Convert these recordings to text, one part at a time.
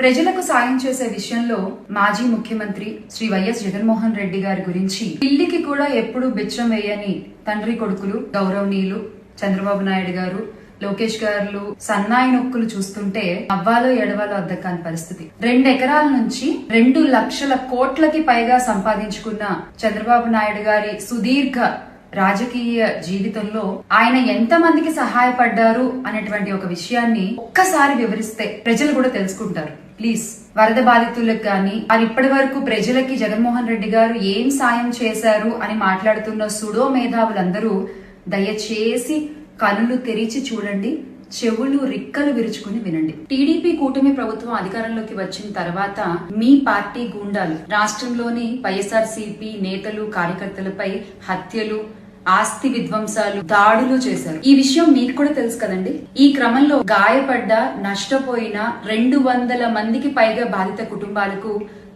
ప్రజలకు సాయం చేసే విషయంలో మాజీ ముఖ్యమంత్రి శ్రీ వైఎస్ జగన్మోహన్ రెడ్డి గారి గురించి పిల్లికి కూడా ఎప్పుడు బిచ్చం వేయని తండ్రి కొడుకులు గౌరవనీయులు చంద్రబాబు నాయుడు గారు లోకేష్ గారు సన్నాయి నొక్కులు చూస్తుంటే అవ్వాలో ఎడవాలో అద్దకాని పరిస్థితి. రెండు ఎకరాల నుంచి రెండు లక్షల కోట్లకి పైగా సంపాదించుకున్న చంద్రబాబు నాయుడు గారి సుదీర్ఘ రాజకీయ జీవితంలో ఆయన ఎంత మందికి సహాయపడ్డారు అనేటువంటి ఒక విషయాన్ని ఒక్కసారి వివరిస్తే ప్రజలు కూడా తెలుసుకుంటారు. ప్లీజ్ వరద బాధితులకు గాని వారు ఇప్పటి వరకు ప్రజలకి జగన్మోహన్ రెడ్డి గారు ఏం సాయం చేశారు అని మాట్లాడుతున్న సుడో మేధావులందరూ దయచేసి కనులు తెరిచి చూడండి చెవులు రిక్కలు విరుచుకుని వినండి. టీడీపీ కూటమి ప్రభుత్వం అధికారంలోకి వచ్చిన తర్వాత మీ పార్టీ గూండాలు రాష్ట్రంలోని వైఎస్ఆర్సీపీ నేతలు కార్యకర్తలపై హత్యలు ఆస్తి విధ్వంసాలు దాడులు చేశారు. ఈ విషయం మీకు కూడా తెలుసు కదండి? ఈ క్రమంలో గాయపడ్డ నష్టపోయిన రెండు వందల మందికి పైగా బాధిత కుటుంబాలకు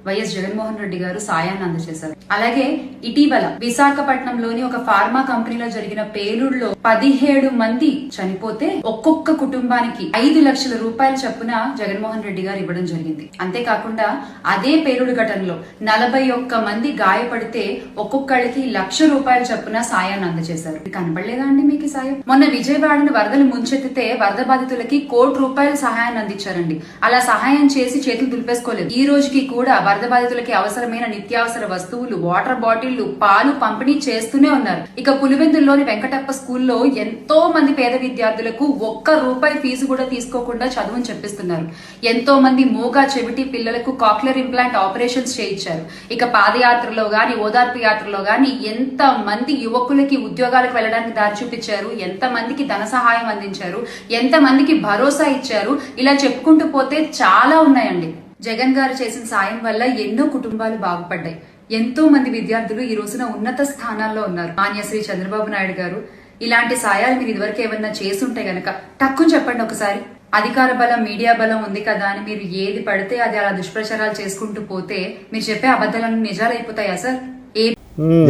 వైఎస్ జగన్మోహన్ రెడ్డి గారు సాయాన్ని అందజేశారు. అలాగే ఇటీవల విశాఖపట్నంలోని ఒక ఫార్మా కంపెనీలో జరిగిన పేలుడులో పదిహేడు మంది చనిపోతే ఒక్కొక్క కుటుంబానికి ఐదు లక్షల రూపాయల చొప్పున జగన్మోహన్ రెడ్డి గారు ఇవ్వడం జరిగింది. అంతేకాకుండా అదే పేలుడు ఘటనలో నలభై ఒక్క మంది గాయపడితే ఒక్కొక్కళ్ళకి లక్ష రూపాయల చొప్పున సాయాన్ని అందజేశారు. కనబడలేదా అండి మీకు సాయం? మొన్న విజయవాడను వరదలు ముంచెత్తితే వరద బాధితులకి కోటి రూపాయల సహాయాన్ని అందించారండి. అలా సహాయం చేసి చేతులు దులిపేసుకోలేదు. ఈ రోజుకి కూడా వరద బాధితులకి అవసరమైన నిత్యావసర వస్తువులు వాటర్ బాటిళ్ళు పాలు పంపిణీ చేస్తూనే ఉన్నారు. ఇక పులివెందుల్లోని వెంకటప్ప స్కూల్లో ఎంతో మంది పేద విద్యార్థులకు ఒక్క రూపాయి ఫీజు కూడా తీసుకోకుండా చదువుని చెప్పిస్తున్నారు. ఎంతో మంది మూగా చెవిటి పిల్లలకు కాక్లర్ ఇంప్లాంట్ ఆపరేషన్స్ చేయించారు. ఇక పాదయాత్రలో గాని ఓదార్పు యాత్రలో గాని ఎంత మంది యువకులకి ఉద్యోగాలకు వెళ్ళడానికి దారి చూపించారు ఎంత మందికి ధన సహాయం అందించారు ఎంత మందికి భరోసా ఇచ్చారు ఇలా చెప్పుకుంటూ పోతే చాలా ఉన్నాయండి. జగన్ గారు చేసిన సాయం వల్ల ఎన్నో కుటుంబాలు బాగుపడ్డాయి. ఎంతో మంది విద్యార్థులు ఈ రోజున ఉన్నత స్థానాల్లో ఉన్నారు. మాన్యశ్రీ చంద్రబాబు నాయుడు గారు ఇలాంటి సాయాలు మీరు ఇదివరకు ఏమన్నా చేసుంటే గనక టక్కుని చెప్పండి ఒకసారి. అధికార బలం మీడియా బలం ఉంది కదా అని మీరు ఏది పడితే అది అలా దుష్ప్రచారాలు చేసుకుంటూ పోతే మీరు చెప్పే అబద్ధాలన్నీ నిజాలు అయిపోతాయా సార్? ఏ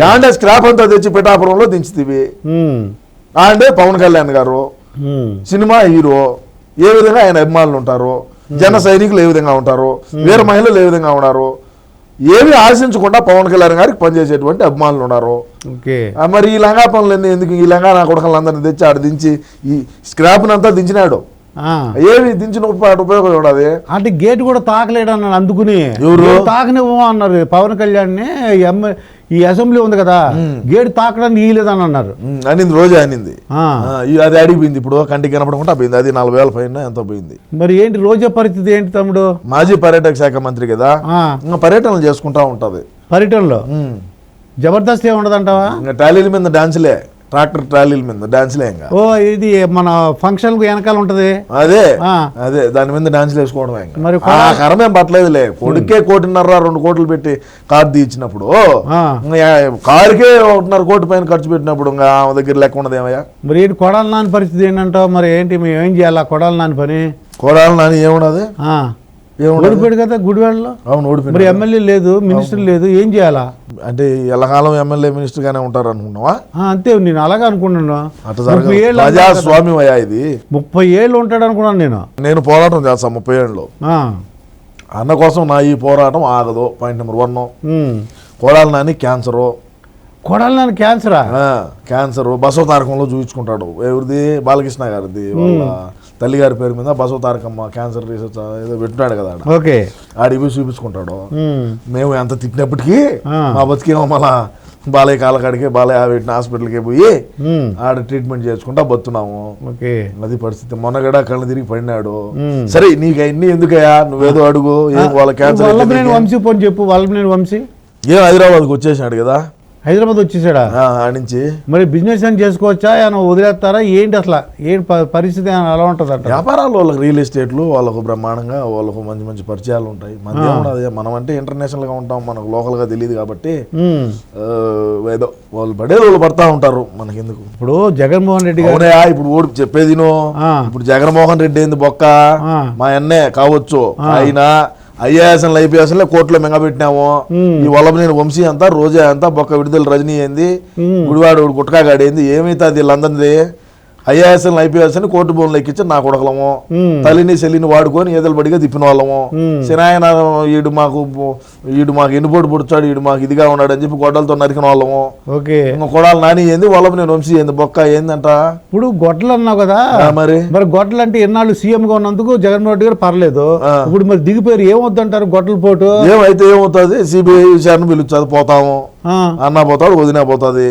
యాండే స్క్రాప్ అంతా తెచ్చి పిఠాపురంలో దించుతీవి. అంటే పవన్ కళ్యాణ్ గారు సినిమా హీరో ఏ విధంగా ఆయన అభిమానులు ఉంటారు జన సైనికులు ఏ విధంగా ఉంటారు? వీర మహిళలు ఏ విధంగా ఉన్నారు? ఏమి ఆశించకుండా పవన్ కళ్యాణ్ గారికి పనిచేసేటువంటి అభిమానులు ఉన్నారు. మరి ఈ లంగా పనులు ఎందుకు? ఈ లంగా నా కొడుకులందరినీ తెచ్చి ఆడ దించి ఈ స్క్రాప్ అంతా దించినాడు. ఏమి దించిన ఉప- ఉపయోగం ఉండదు అంటే గేట్ కూడా తాకలేడు అన్నాడు అందుకుని తాకనివ్వు అన్నారు పవన్ కళ్యాణ్ ఎమ్మె ఈ అసెంబ్లీ ఉంది కదా గేట్ తాకడానికి ఇయ్యలేదని అన్నారు అనింది రోజే అనింది. అది అడిగిపోయింది ఇప్పుడు కంటికి కనపడకుండా పోయింది. అది నలభై వేల పైన ఎంతో పోయింది? మరి ఏంటి రోజా పరిస్థితి ఏంటి తమ్ముడు? మాజీ పర్యాటక శాఖ మంత్రి కదా పర్యటనలు చేసుకుంటా ఉంటది. పర్యటనలో. జబర్దస్త్ ఏ ఉండదంటావా ఇంకా ట్రాలీల మీద డాన్సులే. ట్రాక్టర్ ట్రాలీల మీద డాన్సులే ఇంకా ఓ ఇది మన ఫంక్షన్ వెనకాల ఉంటది. అదే. అదే దాని మీద డాన్సులు వేసుకోవడమే మరి ఆ కరమేం పట్టలేదులే. కొడుకే కోటిన్నర రెండు కోట్లు పెట్టి కారు తీయించినప్పుడు కారుకే ఒకటిన్నర కోటి పైన ఖర్చు పెట్టినప్పుడు ఇంకా ఆమె దగ్గర లెక్క ఉండదు ఏమయ్యా? మరి ఏంటి కొడాల నాని పరిస్థితి ఏంటంటావు? మరి ఏంటి మేము ఏం చేయాలా? కొడాల నాని పని? కోడాలి నాని ఏమున్నది ఓడిపోయాడు కదా గుడివాడలో? అవును ఓడిపోయింది మరి ఎమ్మెల్యే లేదు మినిస్టర్ లేదు ఏం చేయాలా? అంటే ఎల్లకాలం ఎమ్మెల్యే మినిస్టర్ గానే ఉంటారు అనుకున్నావా అంతే నేను అలాగే ఏళ్ళు. ప్రజాస్వామ్యం అయ్యా ఇది. ముప్పై ఏళ్ళు ఉంటాడు అనుకున్నాను నేను. నేను పోరాటం చేస్తాను ముప్పై ఏళ్ళలో. ఆ, అన్న కోసం నా ఈ పోరాటం ఆగదు. Point number one. Kodali Nani cancer. Kodali Nani క్యాన్సరా? Cancer. బసవ తారకంలో చూపించుకుంటాడు. ఎవరిది? బాలకృష్ణ గారిది వాళ్ళ తల్లి గారి పేరు మీద బసవ తారకమ్మ క్యాన్సర్ రీసెర్చ్ ఏదో పెట్టినాడు కదా. ఓకే ఆడికి పోయి చూపించుకుంటాడు. మేము ఎంత తిట్టినప్పటికీ ఆ. మా బతికేమో మళ్ళా బాలయ్య కాలకాడికి బాలయ్య పెట్టిన హాస్పిటల్కి పోయి. ఆడ ట్రీట్మెంట్ చేసుకుంటా బతున్నాము ఓకే అది పరిస్థితి మొన్నగడ కళ్ళు తిరిగి పడినాడు. సరే నీకు అన్ని ఎందుకయ్యా నువ్వేదో అడుగు ఏం వాళ్ళ క్యాన్సర్? వంశీ పోని చెప్పు వల్లభనేని వంశీ ఏం హైదరాబాద్కి వచ్చేసినాడు కదా హైదరాబాద్ వచ్చేసాడా? ఆడించి. మరి బిజినెస్ అని చేసుకోవచ్చా? ఏమైనా వదిలేస్తారా? ఏంటి అసలు? ఏంటి పరిస్థితి ఏమైనా ఎలా ఉంటుంది అంట వ్యాపారాలు వాళ్ళకి రియల్ ఎస్టేట్లు వాళ్ళకు బ్రహ్మాండంగా వాళ్ళకు మంచి మంచి పరిచయాలు ఉంటాయి. ఏమున్నది మనం అంటే ఇంటర్నేషనల్గా ఉంటాం. మనకు లోకల్గా తెలియదు కాబట్టి ఏదో వాళ్ళు పడేది వాళ్ళు పడతా ఉంటారు. మనకెందుకు? ఇప్పుడు జగన్మోహన్ రెడ్డి అవునయా ఇప్పుడు ఓడి చెప్పేది విను. ఆ. ఇప్పుడు జగన్మోహన్ రెడ్డి ఏంది బొక్క. మా అన్నే కావచ్చు. ఆయన ఐఏఎస్ఎల్ ఐపీఎస్ఎల్ కోర్టులో మింగబెట్టినాము ఈ వల్లభనేని వంశీ అంతా రోజా అంతా బొక్క విడుదల రజనీ ఏంది గుడివాడు గుట్కాగాడు ఏంది ఏమైతే అది వీళ్ళందరిది? ఐఏఎస్ ఐపీఎస్ అని కోర్టు బోన్లు ఎక్కించి నా కొడకలము. తల్లిని చెల్లిని వాడుకొని ఏదలు బడిగా తిప్పిన వాళ్ళము. సినాయన ఈడు మాకు ఈడు మాకు ఎన్నుపోటు పుడుచాడు ఈడు మాకు ఇదిగా ఉన్నాడు అని చెప్పి గొడ్డలతో నరికిన వాళ్ళము. కొడాలి నాని ఏంది వాళ్ళము నేను వంశీ ఏంది బొక్క ఏందంట? ఇప్పుడు గొడ్డలు అన్నావు కదా. మరి? మరి గొడ్డలు అంటే ఎన్నాళ్ళు సీఎం గా ఉన్నందుకు జగన్మోహన్ రెడ్డి గారు పర్లేదు. ఇప్పుడు మరి దిగిపోయారు ఏమొద్దంటారు గొడ్డల పోటు? ఏమైతే ఏమవుతుంది? సిబిఐ విచారణ పిలుస్తుంది పోతాము. అన్న పోతాడు వదిన పోతుంది.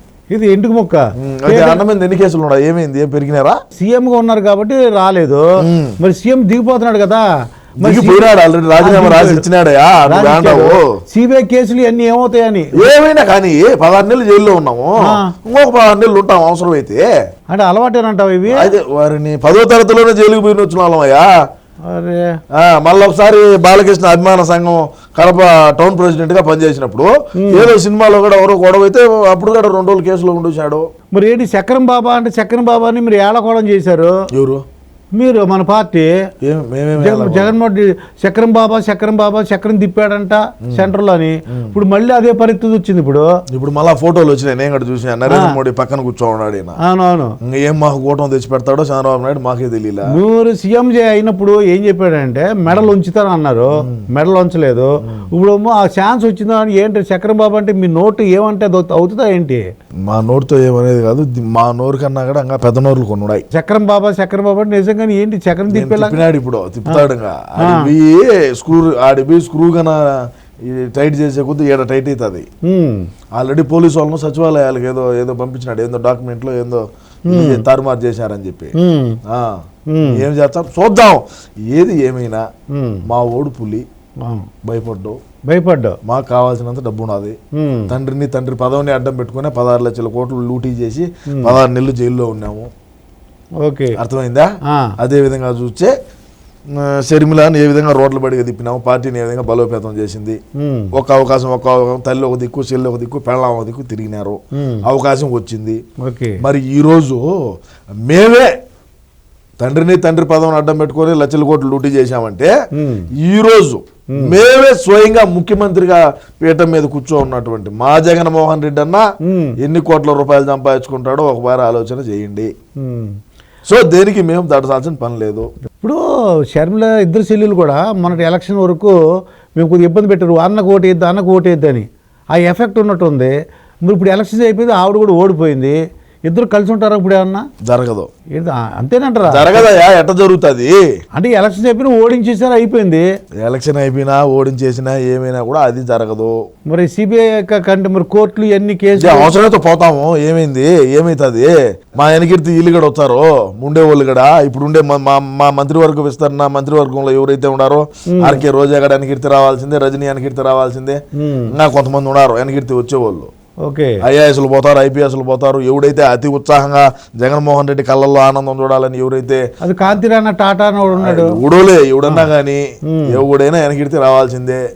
ఇది ఇంటికి మొక్క. ఉమ్, అదే అన్న మీద ఎన్ని కేసులు ఉన్నాయి? ఏమైంది? ఏం పెరిగినారా సీఎం గా ఉన్నారు కాబట్టి రాలేదు. మరి సీఎం దిగిపోతున్నాడు కదా. సిబిఐ కేసులు ఇవన్నీ ఏమవుతాయని? ఏమైనా కానీ పదహారు నెలలు జైల్లో ఉన్నాము. ఇంకొక పదహారు నెలలు ఉంటాం అవసరం అయితే అంటే అలవాటేనంటావు ఇవి? అదే వారిని పదో తరగతిలోనే జైలుకి పోయిన వచ్చిన వాళ్ళమయ్యా మళ్ళీ ఒకసారి బాలకృష్ణ అభిమాన సంఘం కడప టౌన్ ప్రెసిడెంట్గా పనిచేసినప్పుడు ఏదో సినిమాలో కూడా ఎవరో గొడవ అయితే అప్పుడు కూడా రెండు రోజులు కేసులో ఉండొచ్చాడు మరి ఏంటి చక్రం బాబా అంటే చక్రం బాబాని మీరు ఏళకోవడం చేశారు? ఎవరు? మీరు మన పార్టీ జగన్మోహన్ రెడ్డి చక్రం బాబా చక్రం బాబా చక్రం తిప్పాడంట సెంటర్ అని ఇప్పుడు మళ్ళీ అదే పరిస్థితి వచ్చింది ఇప్పుడు. ఇప్పుడు మళ్ళా ఫోటోలు వచ్చినాయి. నేను కూడా చూసిన. నరేంద్ర మోడీ పక్కన కూర్చోన్నాడు అవునవును ఏం మాకు కూటమి తెచ్చి పెడతాడో చంద్రబాబు నాయుడు మాకే తెలియలా. మీరు సీఎం అయినప్పుడు ఏం చెప్పాడంటే మెడల్ ఉంచుతారు అన్నారు. మెడల్ ఉంచలేదు. ఇప్పుడు ఆ ఛాన్స్ వచ్చిందా అని ఏంటి? చక్రం బాబు అంటే మీ నోటు ఏమంటే అవుతుందా ఏంటి? మా నోరుతో ఏమనేది కాదు. మా నోరు కన్నా కూడా ఇంకా పెద్ద నోరులు కొన్ని ఉన్నాయి. చక్రం బాబా చక్రం బాబా అంటే నిజంగా ఏంటి చక్రం తిప్పినాడు ఇప్పుడు తిప్పుతాడు స్క్రూ ఆడి పోయి స్క్రూ కన్నా టైట్ చేసే కొద్ది ఏడ టైట్ అవుతుంది ఆల్రెడీ పోలీసు వాళ్ళను సచివాలయాలకు ఏదో ఏదో పంపించినాడు ఏందో డాక్యుమెంట్లో ఏందో తారుమారు చేశారని చెప్పి. ఏం చేస్తాం? చూద్దాం. ఏది ఏమైనా మా ఓడు పులి. భయపడ్డావు భయపడ్డావు మాకు కావాల్సినంత డబ్బు ఉన్నది తండ్రిని తండ్రి పదవిని అడ్డం పెట్టుకుని పదహారు లక్షల కోట్లు లూటీ చేసి పదహారు నెలలు జైల్లో ఉన్నాము. ఓకే. అర్థమైందా? అదే విధంగా చూస్తే షర్మిలాని ఏ విధంగా రోడ్ల బడిగా తిప్పినాము పార్టీని ఏ విధంగా బలోపేతం చేసింది. ఒక అవకాశం ఒక తల్లి ఒక దిక్కు చెల్లి ఒక దిక్కు పెళ్ళాం ఒక దిక్కు తిరిగినారు. అవకాశం వచ్చింది. ఓకే. మరి ఈరోజు మేమే తండ్రిని తండ్రి పదవిని అడ్డం పెట్టుకొని లక్షల కోట్లు లూటీ చేశామంటే ఈరోజు మేమే స్వయంగా ముఖ్యమంత్రిగా పీఠం మీద కూర్చో ఉన్నటువంటి మా జగన్మోహన్ రెడ్డి అన్న ఎన్ని కోట్ల రూపాయలు సంపాదించుకుంటాడో ఒకసారి ఆలోచన చేయండి. సో దేనికి మేము దాటాల్సిన పని లేదు. ఇప్పుడు షర్మిల ఇద్దరు చెల్లెలు కూడా మొన్నటి ఎలక్షన్ వరకు మేము కొద్దిగా ఇబ్బంది పెట్టారు. అన్నకు ఓటు వేద్దు అన్నకు ఓటు వేద్దు అని. ఆ ఎఫెక్ట్ ఉన్నట్టుంది. మీరు ఇప్పుడు ఎలక్షన్స్ అయిపోయింది ఆవిడ కూడా ఓడిపోయింది. ఇద్దరు కలిసి ఉంటారా ఇప్పుడు ఏమన్నా? జరగదు. అంతేనంటారా? జరగదయా ఎట్ట జరుగుతుంది? అంటే ఎలక్షన్స్ అయిపోయినా ఓడించేసారు అయిపోయింది? ఎలక్షన్ అయిపోయినా ఓడించేసినా ఏమైనా కూడా అది జరగదు. మరి సిబిఐ కంటే మరి కోర్టులు ఇది కేసులు? అవసరంతో పోతాము ఏమైంది? ఏమైతుంది? మా వెనకిర్తి వీళ్ళు కూడా వస్తారు ఉండే వాళ్ళు కూడా. ఇప్పుడు ఉండే మా- మంత్రివర్గ విస్తరణ మంత్రివర్గంలో ఎవరైతే ఉన్నారో ఆర్కే రోజా వెనకిర్తి రావాల్సిందే రజనీ వెనకిర్తి రావాల్సిందే. ఇంకా కొంతమంది ఉన్నారు వెనకిర్తి వచ్చేవాళ్ళు. ఓకే. ఐఏఎస్లు పోతారు ఐపీఎస్లు పోతారు ఎవడైతే అతి ఉత్సాహంగా జగన్మోహన్ రెడ్డి కళ్ళల్లో ఆనందం చూడాలని ఎవరైతే అది కాంతిరాణ టాటా ఉన్నాడు. ఎవడోలే ఎవడన్నా కానీ ఎవడైనా వెనకిడితే రావాల్సిందే.